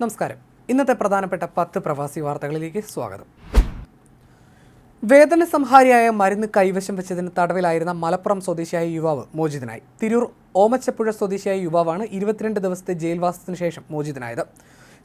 നമസ്കാരം. ഇന്നത്തെ പ്രധാനപ്പെട്ട പത്ത് പ്രവാസി വാർത്തകളിലേക്ക് സ്വാഗതം. വേദന സംഹാരിയായ മരുന്ന് കൈവശം വെച്ചതിന് തടവിലായിരുന്ന മലപ്പുറം സ്വദേശിയായ യുവാവ് മോചിതനായി. തിരൂർ ഓമച്ചപ്പുഴ സ്വദേശിയായ യുവാവാണ് ഇരുപത്തിരണ്ട് ദിവസത്തെ ജയിൽവാസത്തിന് ശേഷം മോചിതനായത്.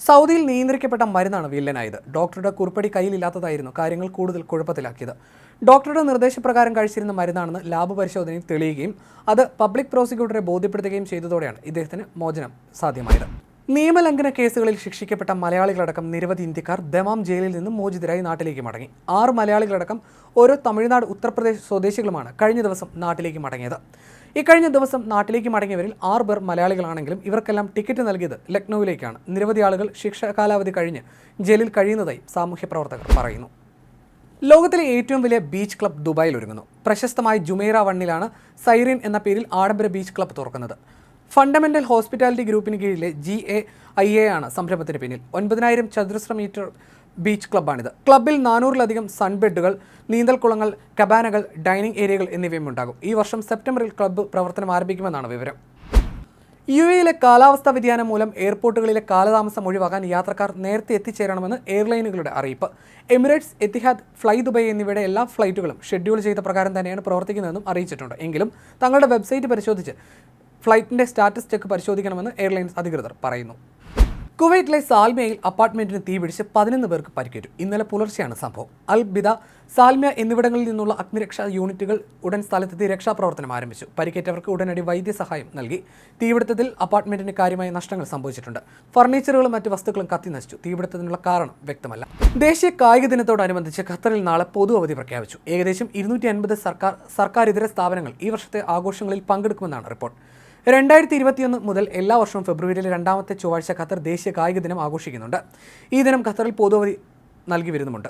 സൗദിയിൽ നിയന്ത്രിക്കപ്പെട്ട മരുന്നാണ് വില്ലനായത്. ഡോക്ടറുടെ കുറിപ്പടി കയ്യിലില്ലാത്തതായിരുന്നു കാര്യങ്ങൾ കൂടുതൽ കുഴപ്പത്തിലാക്കിയത്. ഡോക്ടറുടെ നിർദ്ദേശപ്രകാരം കഴിച്ചിരുന്ന മരുന്നാണെന്ന് ലാബ് പരിശോധനയിൽ തെളിയുകയും അത് പബ്ലിക് പ്രോസിക്യൂട്ടറെ ബോധ്യപ്പെടുത്തുകയും ചെയ്തതോടെയാണ് ഇദ്ദേഹത്തിന് മോചനം സാധ്യമായത്. നിയമലംഘന കേസുകളിൽ ശിക്ഷിക്കപ്പെട്ട മലയാളികളടക്കം നിരവധി ഇന്ത്യക്കാർ ദമാം ജയിലിൽ നിന്നും മോചിതരായി നാട്ടിലേക്ക് മടങ്ങി. ആറ് മലയാളികളടക്കം ഓരോ തമിഴ്നാട് ഉത്തർപ്രദേശ് സ്വദേശികളുമാണ് കഴിഞ്ഞ ദിവസം നാട്ടിലേക്ക് മടങ്ങിയത്. ഇക്കഴിഞ്ഞ ദിവസം നാട്ടിലേക്ക് മടങ്ങിയവരിൽ ആറ് പേർ മലയാളികളാണെങ്കിലും ഇവർക്കെല്ലാം ടിക്കറ്റ് നൽകിയത് ലക്നൌവിലേക്കാണ്. നിരവധി ആളുകൾ ശിക്ഷ കാലാവധി കഴിഞ്ഞ് ജയിലിൽ കഴിയുന്നതായി സാമൂഹ്യ പ്രവർത്തകർ പറയുന്നു. ലോകത്തിലെ ഏറ്റവും വലിയ ബീച്ച് ക്ലബ് ദുബായിൽ ഒരുങ്ങുന്നു. പ്രശസ്തമായ ജുമൈറ വണ്ണിലാണ് സൈറിൻ എന്ന പേരിൽ ആഡംബര ബീച്ച് ക്ലബ് തുറക്കുന്നത്. ഫണ്ടമെന്റൽ ഹോസ്പിറ്റാലിറ്റി ഗ്രൂപ്പിന് കീഴിലെ ജി എ ഐ എ ആണ് സംരംഭത്തിന് പിന്നിൽ. ഒൻപതിനായിരം ചതുരശ്ര മീറ്റർ ബീച്ച് ക്ലബ്ബാണിത്. ക്ലബ്ബിൽ നാനൂറിലധികം സൺബെഡുകൾ നീന്തൽക്കുളങ്ങൾ കബാനകൾ ഡൈനിങ് ഏരിയകൾ എന്നിവയും ഉണ്ടാകും. ഈ വർഷം സെപ്റ്റംബറിൽ ക്ലബ്ബ് പ്രവർത്തനം ആരംഭിക്കുമെന്നാണ് വിവരം. യു എയിലെ കാലാവസ്ഥാ വ്യതിയാനം മൂലം എയർപോർട്ടുകളിലെ കാലതാമസം ഒഴിവാക്കാൻ യാത്രക്കാർ നേരത്തെ എത്തിച്ചേരണമെന്ന് എയർലൈനുകളുടെ അറിയിപ്പ്. എമിറേറ്റ്സ് എത്തിഹാദ് ഫ്ലൈ ദുബൈ എന്നിവയുടെ എല്ലാ ഫ്ലൈറ്റുകളും ഷെഡ്യൂൾ ചെയ്ത പ്രകാരം തന്നെയാണ് പ്രവർത്തിക്കുന്നതെന്നും അറിയിച്ചിട്ടുണ്ട്. എങ്കിലും തങ്ങളുടെ വെബ്സൈറ്റ് പരിശോധിച്ച് ഫ്ലൈറ്റിന്റെ സ്റ്റാറ്റസ് ചെക്ക് പരിശോധിക്കണമെന്ന് എയർലൈൻസ് അധികൃതർ പറയുന്നു. കുവൈറ്റിലെ സാൽമിയയിൽ അപ്പാർട്ട്മെന്റിന് തീപിടിച്ച് പതിനൊന്ന് പേർക്ക് പരിക്കേറ്റു. ഇന്നലെ പുലർച്ചെയാണ് സംഭവം. അൽ ബിദ സാൽമിയ എന്നിവിടങ്ങളിൽ നിന്നുള്ള അഗ്നിരക്ഷാ യൂണിറ്റുകൾ ഉടൻ സ്ഥലത്തെത്തി രക്ഷാപ്രവർത്തനം ആരംഭിച്ചു. പരിക്കേറ്റവർക്ക് ഉടനടി വൈദ്യസഹായം നൽകി. തീപിടുത്തത്തിൽ അപ്പാർട്ട്മെന്റിന് കാര്യമായ നഷ്ടങ്ങൾ സംഭവിച്ചിട്ടുണ്ട്. ഫർണിച്ചറുകളും മറ്റ് വസ്തുക്കളും കത്തി നശിച്ചു. തീപിടുത്തത്തിനുള്ള കാരണം വ്യക്തമല്ല. ദേശീയ കായിക ദിനത്തോടനുബന്ധിച്ച് ഖത്തറിൽ നാളെ പൊതു അവധി പ്രഖ്യാപിച്ചു. ഏകദേശം ഇരുന്നൂറ്റി സർക്കാർ ഇതര സ്ഥാപനങ്ങൾ ഈ വർഷത്തെ ആഘോഷങ്ങളിൽ പങ്കെടുക്കുമെന്നാണ് റിപ്പോർട്ട്. രണ്ടായിരത്തി ഇരുപത്തിയൊന്ന് മുതൽ എല്ലാ വർഷവും ഫെബ്രുവരിയിലെ രണ്ടാമത്തെ ചൊവ്വാഴ്ച ഖത്തർ ദേശീയ കായിക ദിനം ആഘോഷിക്കുന്നുണ്ട്. ഈ ദിനം ഖത്തറിൽ പൊതുവധി നൽകി വരുന്നുമുണ്ട്.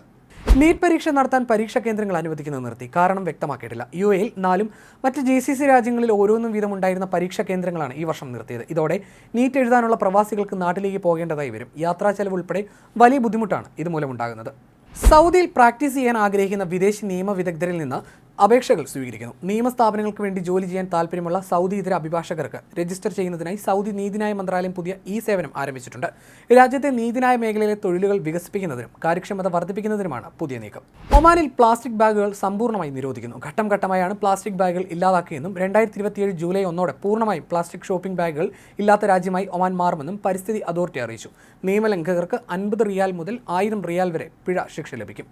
നീറ്റ് പരീക്ഷ നടത്താൻ പരീക്ഷാ കേന്ദ്രങ്ങൾ അനുവദിക്കുന്നത് നിർത്തി. കാരണം വ്യക്തമാക്കിയിട്ടില്ല. യു എയിൽ നാലും മറ്റ് ജി സി സി രാജ്യങ്ങളിൽ ഓരോന്നും വീതം ഉണ്ടായിരുന്ന പരീക്ഷാ കേന്ദ്രങ്ങളാണ് ഈ വർഷം നിർത്തിയത്. ഇതോടെ നീറ്റ് എഴുതാനുള്ള പ്രവാസികൾക്ക് നാട്ടിലേക്ക് പോകേണ്ടതായി വരും. യാത്രാ ചെലവ് ഉൾപ്പെടെ വലിയ ബുദ്ധിമുട്ടാണ് ഇതുമൂലമുണ്ടാകുന്നത്. സൗദിയിൽ പ്രാക്ടീസ് ചെയ്യാൻ ആഗ്രഹിക്കുന്ന വിദേശ നിയമ വിദഗ്ധരിൽ നിന്ന് അപേക്ഷകൾ സ്വീകരിക്കുന്നു. നിയമസ്ഥാപനങ്ങൾക്ക് വേണ്ടി ജോലി ചെയ്യാൻ താല്പര്യമുള്ള സൗദി ഇതര അഭിഭാഷകർക്ക് രജിസ്റ്റർ ചെയ്യുന്നതിനായി സൗദി നീതിന്യായ മന്ത്രാലയം പുതിയ ഈ സേവനം ആരംഭിച്ചിട്ടുണ്ട്. രാജ്യത്തെ നീതിന്യായ മേഖലയിലെ തൊഴിലുകൾ വികസിപ്പിക്കുന്നതിനും കാര്യക്ഷമത വർദ്ധിപ്പിക്കുന്നതിനുമാണ് പുതിയ നീക്കം. ഒമാനിൽ പ്ലാസ്റ്റിക് ബാഗുകൾ സമ്പൂർണമായി നിരോധിക്കുന്നു. ഘട്ടം ഘട്ടമായാണ് പ്ലാസ്റ്റിക് ബാഗുകൾ ഇല്ലാതാക്കിയെന്നും രണ്ടായിരത്തി ഇരുപത്തിയേഴ് ജൂലൈ ഒന്നോടെ പൂർണമായും പ്ലാസ്റ്റിക് ഷോപ്പിംഗ് ബാഗുകൾ ഇല്ലാത്ത രാജ്യമായി ഒമാൻ മാറുമെന്നും പരിസ്ഥിതി അതോറിറ്റി അറിയിച്ചു. നിയമലംഘകർക്ക് അൻപത് റിയാൽ മുതൽ ആയിരം റിയാൽ വരെ പിഴ ശിക്ഷ ലഭിക്കും.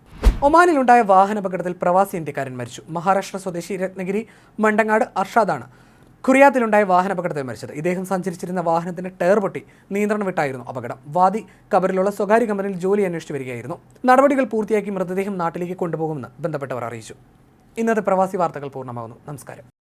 ഒമാനിലുണ്ടായ വാഹനാപകടത്തിൽ പ്രവാസി ഇന്ത്യക്കാരൻ മരിച്ചു. മഹാരാഷ്ട്ര സ്വദേശി രത്നഗിരി മണ്ടങ്ങാട് അർഷാദാണ്. വാഹന അപകടത്തിൽ മരിച്ചത്. ഇദ്ദേഹം സഞ്ചരിച്ചിരുന്ന വാഹനത്തിന്റെ ടയർ പൊട്ടി നിയന്ത്രണം വിട്ടായിരുന്നു അപകടം. വാദി കബറിലുള്ള സ്വകാര്യ കമ്പനിയിൽ ജോലി അന്വേഷിച്ചു വരികയായിരുന്നു. നടപടികൾ പൂർത്തിയാക്കി മൃതദേഹം നാട്ടിലേക്ക് കൊണ്ടുപോകുമെന്ന് ബന്ധപ്പെട്ടവർ അറിയിച്ചു. ഇന്നത്തെ പ്രവാസി വാർത്തകൾ പൂർണമാകുന്നു. നമസ്കാരം.